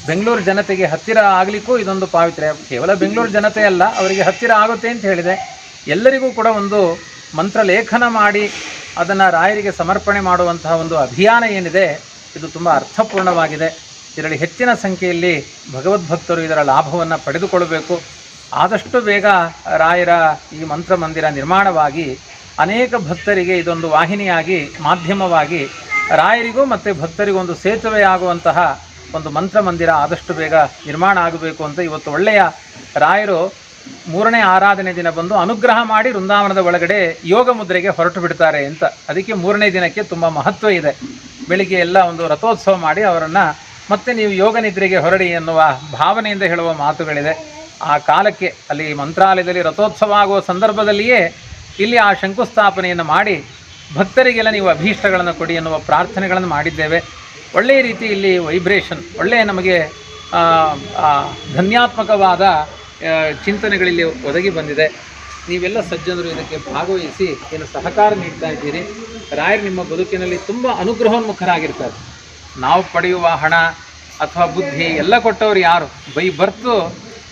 ಬೆಂಗಳೂರು ಜನತೆಗೆ ಹತ್ತಿರ ಆಗಲಿಕ್ಕೂ ಇದೊಂದು ಪಾವಿತ್ರ್ಯ. ಕೇವಲ ಬೆಂಗಳೂರು ಜನತೆ ಅಲ್ಲ, ಅವರಿಗೆ ಹತ್ತಿರ ಆಗುತ್ತೆ ಅಂತ ಹೇಳಿದೆ. ಎಲ್ಲರಿಗೂ ಕೂಡ ಒಂದು ಮಂತ್ರಲೇಖನ ಮಾಡಿ ಅದನ್ನು ರಾಯರಿಗೆ ಸಮರ್ಪಣೆ ಮಾಡುವಂತಹ ಒಂದು ಅಭಿಯಾನ ಏನಿದೆ, ಇದು ತುಂಬ ಅರ್ಥಪೂರ್ಣವಾಗಿದೆ. ಇದರಲ್ಲಿ ಹೆಚ್ಚಿನ ಸಂಖ್ಯೆಯಲ್ಲಿ ಭಗವದ್ಭಕ್ತರು ಇದರ ಲಾಭವನ್ನು ಪಡೆದುಕೊಳ್ಳಬೇಕು. ಆದಷ್ಟು ಬೇಗ ರಾಯರ ಈ ಮಂತ್ರ ಮಂದಿರ ನಿರ್ಮಾಣವಾಗಿ ಅನೇಕ ಭಕ್ತರಿಗೆ ಇದೊಂದು ವಾಹಿನಿಯಾಗಿ, ಮಾಧ್ಯಮವಾಗಿ ರಾಯರಿಗೂ ಮತ್ತು ಭಕ್ತರಿಗೂ ಒಂದು ಸೇತುವೆಯಾಗುವಂತಹ ಒಂದು ಮಂತ್ರ ಮಂದಿರ ಆದಷ್ಟು ಬೇಗ ನಿರ್ಮಾಣ ಆಗಬೇಕು ಅಂತ ಇವತ್ತು ಒಳ್ಳೆಯ ರಾಯರು ಮೂರನೇ ಆರಾಧನೆ ದಿನ ಬಂದು ಅನುಗ್ರಹ ಮಾಡಿ ವೃಂದಾವನದ ಒಳಗಡೆ ಯೋಗ ಮುದ್ರೆಗೆ ಹೊರಟು ಬಿಡ್ತಾರೆ ಅಂತ. ಅದಕ್ಕೆ ಮೂರನೇ ದಿನಕ್ಕೆ ತುಂಬ ಮಹತ್ವ ಇದೆ. ಬೆಳಿಗ್ಗೆ ಎಲ್ಲ ಒಂದು ರಥೋತ್ಸವ ಮಾಡಿ ಅವರನ್ನು ಮತ್ತೆ ನೀವು ಯೋಗ ನಿದ್ರೆಗೆ ಹೊರಡಿ ಎನ್ನುವ ಭಾವನೆಯಿಂದ ಹೇಳುವ ಮಾತುಗಳಿದೆ. ಆ ಕಾಲಕ್ಕೆ ಅಲ್ಲಿ ಮಂತ್ರಾಲಯದಲ್ಲಿ ರಥೋತ್ಸವ ಆಗುವ ಸಂದರ್ಭದಲ್ಲಿಯೇ ಇಲ್ಲಿ ಆ ಶಂಕುಸ್ಥಾಪನೆಯನ್ನು ಮಾಡಿ ಭಕ್ತರಿಗೆಲ್ಲ ನೀವು ಅಭೀಷ್ಟಗಳನ್ನು ಕೊಡಿ ಎನ್ನುವ ಪ್ರಾರ್ಥನೆಗಳನ್ನು ಮಾಡಿದ್ದೇವೆ. ಒಳ್ಳೆಯ ರೀತಿ ಇಲ್ಲಿ ವೈಬ್ರೇಷನ್ ಒಳ್ಳೆಯ ನಮಗೆ ಧನ್ಯಾತ್ಮಕವಾದ ಚಿಂತನೆಗಳಿಲ್ಲಿ ಒದಗಿ ಬಂದಿದೆ. ನೀವೆಲ್ಲ ಸಜ್ಜನರು ಇದಕ್ಕೆ ಭಾಗವಹಿಸಿ, ಏನು ಸಹಕಾರ ನೀಡ್ತಾ ಇದ್ದೀರಿ. ರಾಯರು ನಿಮ್ಮ ಬದುಕಿನಲ್ಲಿ ತುಂಬ ಅನುಗ್ರಹೋನ್ಮುಖರಾಗಿರ್ತಾರೆ. ನಾವು ಪಡೆಯುವ ಹಣ ಅಥವಾ ಬುದ್ಧಿ ಎಲ್ಲ ಕೊಟ್ಟವರು ಯಾರು? ಬೈ ಬರ್ತು,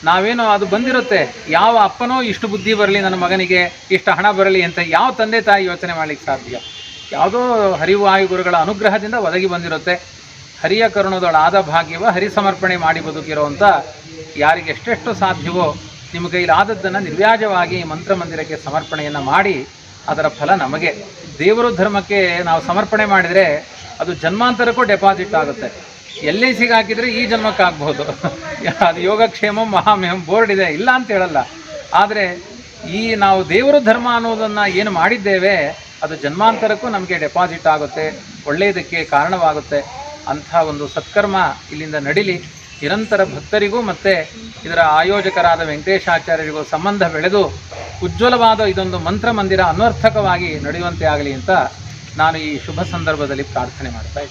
ನಾವೇನೋ ಅದು ಬಂದಿರುತ್ತೆ. ಯಾವ ಅಪ್ಪನೋ ಇಷ್ಟು ಬುದ್ಧಿ ಬರಲಿ, ನನ್ನ ಮಗನಿಗೆ ಇಷ್ಟು ಹಣ ಬರಲಿ ಅಂತ ಯಾವ ತಂದೆ ತಾಯಿ ಯೋಚನೆ ಮಾಡಲಿಕ್ಕೆ ಸಾಧ್ಯ? ಯಾವುದೋ ಹರಿವಾಯುಗುರುಗಳ ಅನುಗ್ರಹದಿಂದ ಒದಗಿ ಬಂದಿರುತ್ತೆ. ಹರಿಯ ಕರುಣದೊಳಾದ ಭಾಗ್ಯವ ಹರಿ ಸಮರ್ಪಣೆ ಮಾಡಿ ಬದುಕಿರುವಂಥ ಯಾರಿಗೆ ಎಷ್ಟೆಷ್ಟು ಸಾಧ್ಯವೋ ನಿಮ್ಮ ಕೈಲಾದದ್ದನ್ನು ನಿರ್ವ್ಯಾಜವಾಗಿ ಮಂತ್ರ ಮಂದಿರಕ್ಕೆ ಸಮರ್ಪಣೆಯನ್ನು ಮಾಡಿ ಅದರ ಫಲ ನಮಗೆ. ದೇವರು ಧರ್ಮಕ್ಕೆ ನಾವು ಸಮರ್ಪಣೆ ಮಾಡಿದರೆ ಅದು ಜನ್ಮಾಂತರಕ್ಕೂ ಡೆಪಾಸಿಟ್ ಆಗುತ್ತೆ. ಎಲ್ಲಿ ಸಿಗಾಕಿದರೆ ಸಿಗೆ ಈ ಜನ್ಮಕ್ಕಾಗ್ಬೋದು ಅದು ಯೋಗಕ್ಷೇಮ, ಮಹಾಮೇಹಂ ಬೋರ್ಡ್ ಇದೆ, ಇಲ್ಲ ಅಂತ ಹೇಳಲ್ಲ. ಆದರೆ ಈ ನಾವು ದೇವರು ಧರ್ಮ ಅನ್ನೋದನ್ನು ಏನು ಮಾಡಿದ್ದೇವೆ, ಅದು ಜನ್ಮಾಂತರಕ್ಕೂ ನಮಗೆ ಡೆಪಾಸಿಟ್ ಆಗುತ್ತೆ, ಒಳ್ಳೆಯದಕ್ಕೆ ಕಾರಣವಾಗುತ್ತೆ. ಅಂಥ ಒಂದು ಸತ್ಕರ್ಮ ಇಲ್ಲಿಂದ ನಡಿಲಿ. ನಿರಂತರ ಭಕ್ತರಿಗೂ ಮತ್ತು ಇದರ ಆಯೋಜಕರಾದ ವೆಂಕಟೇಶಾಚಾರ್ಯರಿಗೂ ಸಂಬಂಧ ಬೆಳೆದು ಉಜ್ವಲವಾದ ಇದೊಂದು ಮಂತ್ರ ಮಂದಿರ ಅನ್ವರ್ಥಕವಾಗಿ ನಡೆಯುವಂತೆ ಆಗಲಿ ಅಂತ ನಾನು ಈ ಶುಭ ಸಂದರ್ಭದಲ್ಲಿ ಪ್ರಾರ್ಥನೆ ಮಾಡ್ತಾ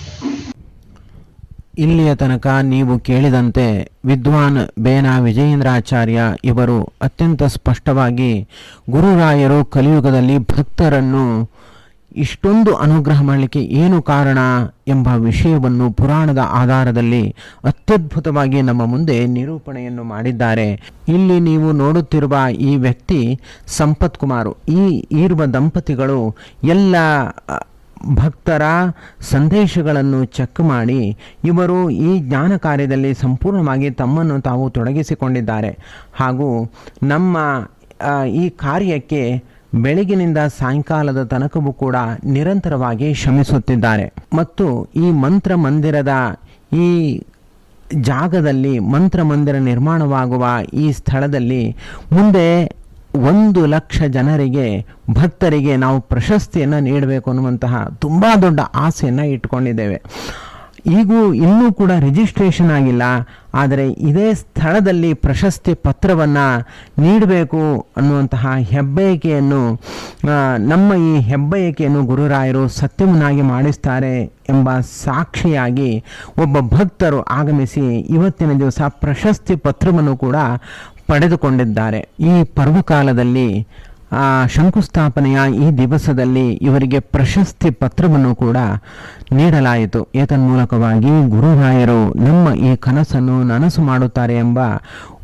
ಇಲ್ಲಿಯ ತನಕ ನೀವು ಕೇಳಿದಂತೆ ವಿದ್ವಾನ್ ಬೇನಾ ವಿಜಯೇಂದ್ರಾಚಾರ್ಯ ಇವರು ಅತ್ಯಂತ ಸ್ಪಷ್ಟವಾಗಿ ಗುರುರಾಯರು ಕಲಿಯುಗದಲ್ಲಿ ಭಕ್ತರನ್ನು ಇಷ್ಟೊಂದು ಅನುಗ್ರಹ ಮಾಡಲಿಕ್ಕೆ ಏನು ಕಾರಣ ಎಂಬ ವಿಷಯವನ್ನು ಪುರಾಣದ ಆಧಾರದಲ್ಲಿ ಅತ್ಯದ್ಭುತವಾಗಿ ನಮ್ಮ ಮುಂದೆ ನಿರೂಪಣೆಯನ್ನು ಮಾಡಿದ್ದಾರೆ. ಇಲ್ಲಿ ನೀವು ನೋಡುತ್ತಿರುವ ಈ ವ್ಯಕ್ತಿ ಸಂಪತ್ ಕುಮಾರ್. ಈ ಈರುವ ದಂಪತಿಗಳು ಎಲ್ಲ ಭಕ್ತರ ಸಂದೇಶಗಳನ್ನು ಚೆಕ್ ಮಾಡಿ ಇವರು ಈ ಜ್ಞಾನ ಕಾರ್ಯದಲ್ಲಿ ಸಂಪೂರ್ಣವಾಗಿ ತಮ್ಮನ್ನು ತಾವು ತೊಡಗಿಸಿಕೊಂಡಿದ್ದಾರೆ. ಹಾಗೂ ನಮ್ಮ ಈ ಕಾರ್ಯಕ್ಕೆ ಬೆಳಗಿನಿಂದ ಸಾಯಂಕಾಲದ ತನಕವೂ ಕೂಡ ನಿರಂತರವಾಗಿ ಶ್ರಮಿಸುತ್ತಿದ್ದಾರೆ. ಮತ್ತು ಈ ಮಂತ್ರ ಮಂದಿರದ ಈ ಜಾಗದಲ್ಲಿ ಮಂತ್ರ ಮಂದಿರ ನಿರ್ಮಾಣವಾಗುವ ಈ ಸ್ಥಳದಲ್ಲಿ ಮುಂದೆ ಒಂದು ಲಕ್ಷ ಜನರಿಗೆ, ಭಕ್ತರಿಗೆ ನಾವು ಪ್ರಶಸ್ತಿಯನ್ನು ನೀಡಬೇಕು ಅನ್ನುವಂತಹ ತುಂಬ ದೊಡ್ಡ ಆಸೆಯನ್ನು ಇಟ್ಕೊಂಡಿದ್ದೇವೆ. ಈಗೂ ಇನ್ನೂ ಕೂಡ ರಿಜಿಸ್ಟ್ರೇಷನ್ ಆಗಿಲ್ಲ. ಆದರೆ ಇದೇ ಸ್ಥಳದಲ್ಲಿ ಪ್ರಶಸ್ತಿ ಪತ್ರವನ್ನು ನೀಡಬೇಕು ಅನ್ನುವಂತಹ ಹೆಬ್ಬಯಕೆಯನ್ನು ನಮ್ಮ ಈ ಹೆಬ್ಬಯಕೆಯನ್ನು ಗುರುರಾಯರು ಸತ್ಯಮನಾಗಿ ಮಾಡಿಸ್ತಾರೆ ಎಂಬ ಸಾಕ್ಷಿಯಾಗಿ ಒಬ್ಬ ಭಕ್ತರು ಆಗಮಿಸಿ ಇವತ್ತಿನ ದಿವಸ ಪ್ರಶಸ್ತಿ ಪತ್ರವನ್ನು ಕೂಡ ಪಡೆದುಕೊಂಡಿದ್ದಾರೆ. ಈ ಪರ್ವಕಾಲದಲ್ಲಿ ಶಂಕುಸ್ಥಾಪನೆಯ ಈ ದಿವಸದಲ್ಲಿ ಇವರಿಗೆ ಪ್ರಶಸ್ತಿ ಪತ್ರವನ್ನು ಕೂಡ ನೀಡಲಾಯಿತು. ಏತನ್ಮೂಲಕವಾಗಿ ಗುರುರಾಯರು ನಮ್ಮ ಈ ಕನಸನ್ನು ನನಸು ಮಾಡುತ್ತಾರೆ ಎಂಬ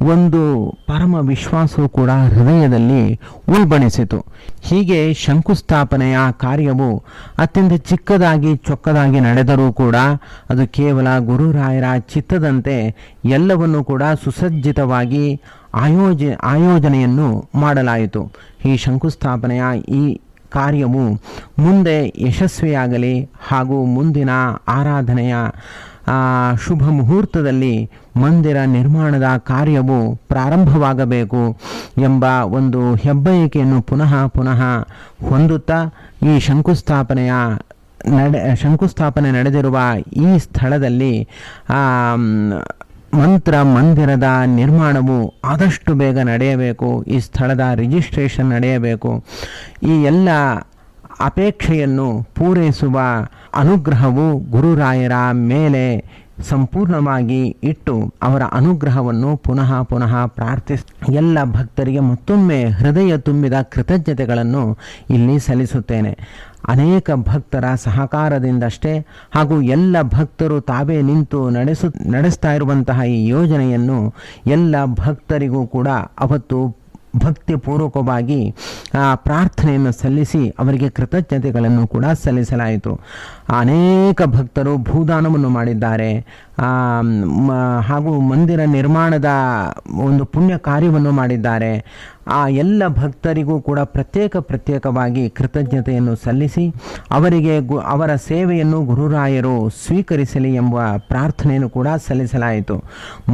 ಒಂದು ಪರಮ ವಿಶ್ವಾಸವು ಕೂಡ ಹೃದಯದಲ್ಲಿ ಉಲ್ಬಣಿಸಿತು. ಹೀಗೆ ಶಂಕುಸ್ಥಾಪನೆಯ ಕಾರ್ಯವು ಅತ್ಯಂತ ಚಿಕ್ಕದಾಗಿ ಚೊಕ್ಕದಾಗಿ ನಡೆದರೂ ಕೂಡ ಅದು ಕೇವಲ ಗುರುರಾಯರ ಚಿತ್ತದಂತೆ ಎಲ್ಲವನ್ನು ಕೂಡ ಸುಸಜ್ಜಿತವಾಗಿ ಆಯೋಜ, ಆಯೋಜನೆಯನ್ನು ಮಾಡಲಾಯಿತು. ಈ ಶಂಕುಸ್ಥಾಪನೆಯ ಈ ಕಾರ್ಯವು ಮುಂದೆ ಯಶಸ್ವಿಯಾಗಲಿ ಹಾಗೂ ಮುಂದಿನ ಆರಾಧನೆಯ ಶುಭ ಮುಹೂರ್ತದಲ್ಲಿ ಮಂದಿರ ನಿರ್ಮಾಣದ ಕಾರ್ಯವು ಪ್ರಾರಂಭವಾಗಬೇಕು ಎಂಬ ಒಂದು ಹೆಬ್ಬಯಕೆಯನ್ನು ಪುನಃ ಪುನಃ ಹೊಂದುತ್ತಾ ಈ ಶಂಕುಸ್ಥಾಪನೆಯ ನಡೆ, ಶಂಕುಸ್ಥಾಪನೆ ನಡೆದಿರುವ ಈ ಸ್ಥಳದಲ್ಲಿ ಮಂತ್ರ ಮಂದಿರದ ನಿರ್ಮಾಣವು ಆದಷ್ಟು ಬೇಗ ನಡೆಯಬೇಕು, ಈ ಸ್ಥಳದ ರಿಜಿಸ್ಟ್ರೇಷನ್ ನಡೆಯಬೇಕು. ಈ ಎಲ್ಲ ಅಪೇಕ್ಷೆಯನ್ನು ಪೂರೈಸುವ ಅನುಗ್ರಹವು ಗುರುರಾಯರ ಮೇಲೆ ಸಂಪೂರ್ಣವಾಗಿ ಇಟ್ಟು ಅವರ ಅನುಗ್ರಹವನ್ನು ಪುನಃ ಪುನಃ ಪ್ರಾರ್ಥಿಸ್, ಎಲ್ಲ ಭಕ್ತರಿಗೆ ಮತ್ತೊಮ್ಮೆ ಹೃದಯ ತುಂಬಿದ ಕೃತಜ್ಞತೆಗಳನ್ನು ಇಲ್ಲಿ ಸಲ್ಲಿಸುತ್ತೇನೆ. ಅನೇಕ ಭಕ್ತರ ಸಹಕಾರದಿಂದಷ್ಟೇ ಹಾಗೂ ಎಲ್ಲ ಭಕ್ತರು ತಾವೇ ನಿಂತು ನಡೆಸು, ನಡೆಸ್ತಾ ಇರುವಂತಹ ಈ ಯೋಜನೆಯನ್ನು ಎಲ್ಲ ಭಕ್ತರಿಗೂ ಕೂಡ ಅವತ್ತು ಭಕ್ತಿಪೂರ್ವಕವಾಗಿ ಪ್ರಾರ್ಥನೆಯನ್ನು ಸಲ್ಲಿಸಿ ಅವರಿಗೆ ಕೃತಜ್ಞತೆಗಳನ್ನು ಕೂಡ ಸಲ್ಲಿಸಲಾಯಿತು. ಅನೇಕ ಭಕ್ತರು ಭೂದಾನವನ್ನು ಮಾಡಿದ್ದಾರೆ. ಹಾಗೂ ಮಂದಿರ ನಿರ್ಮಾಣದ ಒಂದು ಪುಣ್ಯ ಕಾರ್ಯವನ್ನು ಮಾಡಿದ್ದಾರೆ. ಆ ಎಲ್ಲ ಭಕ್ತರಿಗೂ ಕೂಡ ಪ್ರತ್ಯೇಕ ಪ್ರತ್ಯೇಕವಾಗಿ ಕೃತಜ್ಞತೆಯನ್ನು ಸಲ್ಲಿಸಿ ಅವರಿಗೆ ಗು, ಅವರ ಸೇವೆಯನ್ನು ಗುರುರಾಯರು ಸ್ವೀಕರಿಸಲಿ ಎಂಬ ಪ್ರಾರ್ಥನೆಯನ್ನು ಕೂಡ ಸಲ್ಲಿಸಲಾಯಿತು.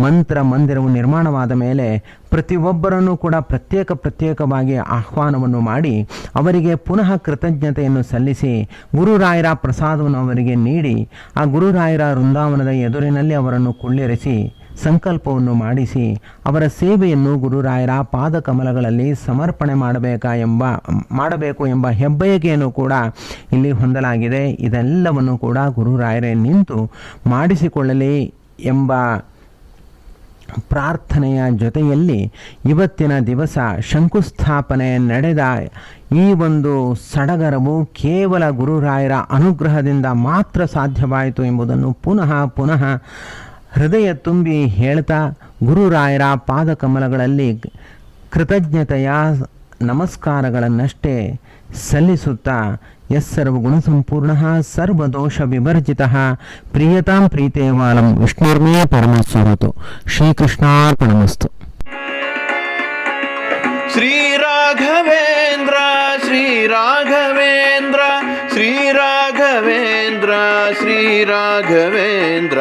ಮಂತ್ರ ಮಂದಿರವು ನಿರ್ಮಾಣವಾದ ಮೇಲೆ ಪ್ರತಿಯೊಬ್ಬರನ್ನು ಕೂಡ ಪ್ರತ್ಯೇಕ ಪ್ರತ್ಯೇಕವಾಗಿ ಆಹ್ವಾನವನ್ನು ಮಾಡಿ ಅವರಿಗೆ ಪುನಃ ಕೃತಜ್ಞತೆಯನ್ನು ಸಲ್ಲಿಸಿ ಗುರುರಾಯರ ಪ್ರಸಾದವನ್ನು ಅವರಿಗೆ ನೀಡಿ ಆ ಗುರುರಾಯರ ವೃಂದಾವನದ ಎದುರಿನಲ್ಲಿ ಅವರನ್ನು ಕುಳ್ಳಿರಿಸಿ ಸಂಕಲ್ಪವನ್ನು ಮಾಡಿಸಿ ಅವರ ಸೇವೆಯನ್ನು ಗುರುರಾಯರ ಪಾದ ಕಮಲಗಳಲ್ಲಿ ಸಮರ್ಪಣೆ ಮಾಡಬೇಕಾ ಎಂಬ, ಮಾಡಬೇಕು ಎಂಬ ಹೆಬ್ಬಯಕೆಯನ್ನು ಕೂಡ ಇಲ್ಲಿ ಹೊಂದಲಾಗಿದೆ. ಇದೆಲ್ಲವನ್ನು ಕೂಡ ಗುರುರಾಯರೇ ನಿಂತು ಮಾಡಿಸಿಕೊಳ್ಳಲಿ ಎಂಬ ಪ್ರಾರ್ಥನೆಯ ಜೊತೆಯಲ್ಲಿ ಇವತ್ತಿನ ದಿವಸ ಶಂಕುಸ್ಥಾಪನೆ ನಡೆದ ಈ ಒಂದು ಸಡಗರವು ಕೇವಲ ಗುರುರಾಯರ ಅನುಗ್ರಹದಿಂದ ಮಾತ್ರ ಸಾಧ್ಯವಾಯಿತು ಎಂಬುದನ್ನು ಪುನಃ ಪುನಃ ಹೃದಯ ತುಂಬಿ ಹೇಳ್ತಾ ಗುರುರಾಯರ ಪಾದಕಮಲಗಳಲ್ಲಿ ಕೃತಜ್ಞತೆಯ ನಮಸ್ಕಾರಗಳನ್ನಷ್ಟೇ ಸಲ್ಲಿಸುತ್ತಾ ಎಸ್ ಸರ್ವಗುಣ ಸಂಪೂರ್ಣ ಸರ್ವದೋಷ ವಿವರ್ಜಿತ ಪ್ರಿಯತಾಂ ಪ್ರೀತೇವಾಲಂ ವಿಷ್ಣುರ್ಮೇ ಪರಮಸ್ವರತು. ಶ್ರೀಕೃಷ್ಣಾರ್ಪಣಮಸ್ತು. ಶ್ರೀರಾಘವೇಂದ್ರ ಶ್ರೀರಾಘವೇಂದ್ರ ಶ್ರೀರಾಘವೇಂದ್ರ ಶ್ರೀರಾಘವೇಂದ್ರ.